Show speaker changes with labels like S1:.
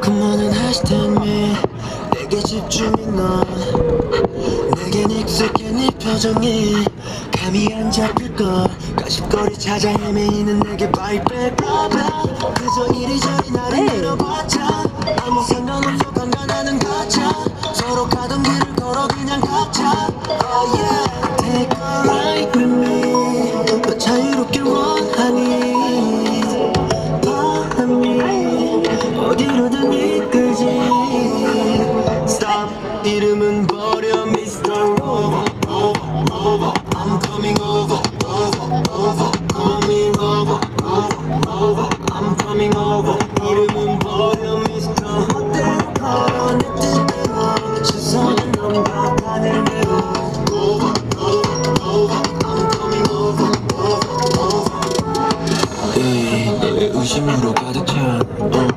S1: 그만은 hashtag 내게 집중해 넌 내겐 익숙해 네 표정이. 감이 안 잡힐걸. 가십거리 찾아 헤매이는 내게 바이백 그저 이리저리 나를 밀어봤자. 아무 상관없어 간간하는 가짜. 서로 가던 길을 걸어 그냥 가자 Oh yeah 이름은 버려 Mr. Rover over, over. I'm coming over over, over. Call me Rover over, over. I'm coming over 이름은 버려 Mr. 멋대로 걸어 내 뜻대로 시선은 넘겨 가는 대로 Over, over, over. I'm coming over over, over. 의심으로 가득 찬 어,